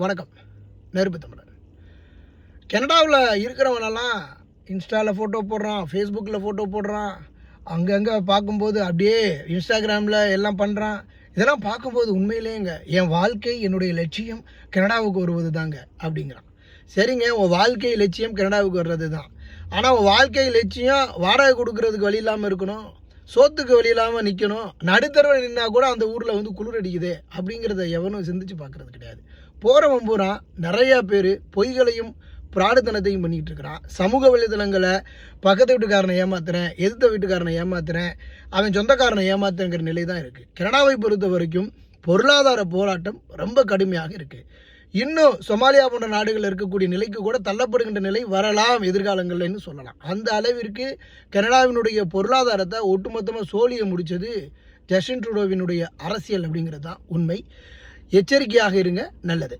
வணக்கம். நெருப்பு தமிழர். கனடாவில் இருக்கிறவனெல்லாம் இன்ஸ்டாவில் ஃபோட்டோ போடுறான் ஃபேஸ்புக்கில் ஃபோட்டோ போடுறான் அங்கங்கே பார்க்கும்போது அப்படியே இன்ஸ்டாகிராமில் எல்லாம் பண்ணுறான் இதெல்லாம் பார்க்கும்போது உண்மையிலேங்க என் வாழ்க்கை என்னுடைய லட்சியம் கனடாவுக்கு வருவது தாங்க அப்படிங்கிறான். சரிங்க உன் வாழ்க்கை லட்சியம் கனடாவுக்கு வர்றது தான் ஆனால் உன் வாழ்க்கை லட்சியம் வாடகை கொடுக்கறதுக்கு வழி இல்லாமல் இருக்கணும். சோத்துக்கு வழி இல்லாமல் நிற்கணும் நடுத்தரவை நின்னா கூட அந்த ஊரில் வந்து குளிர் அடிக்குது அப்படிங்கிறத எவனும் சிந்திச்சு பார்க்கறது கிடையாது. போகிறவன் பூரா நிறையா பேர் பொய்களையும் பிராடுத்தனத்தையும் பண்ணிக்கிட்டு இருக்கிறான். சமூக வலைதளங்களை பக்கத்து வீட்டுக்காரனை ஏமாத்துறேன் எதிர்த்த வீட்டுக்காரனை ஏமாத்துறேன் அவன் சொந்தக்காரனை ஏமாத்துறேங்கிற நிலை தான் இருக்குது கனடாவை பொறுத்த வரைக்கும் பொருளாதார போராட்டம் ரொம்ப கடுமையாக இருக்குது இன்னும் சொமாலியா போன்ற நாடுகளில் இருக்கக்கூடிய நிலைக்கு கூட தள்ளப்படுகின்ற நிலை வரலாம் எதிர்காலங்கள்னு சொல்லலாம். அந்த அளவிற்கு கனடாவினுடைய பொருளாதாரத்தை ஒட்டுமொத்தமாக சோழிய முடித்தது ஜஸ்டின் ட்ரூடோவினுடைய அரசியல் அப்படிங்கிறது தான் உண்மை. எச்சரிக்கையாக இருங்க நல்லது.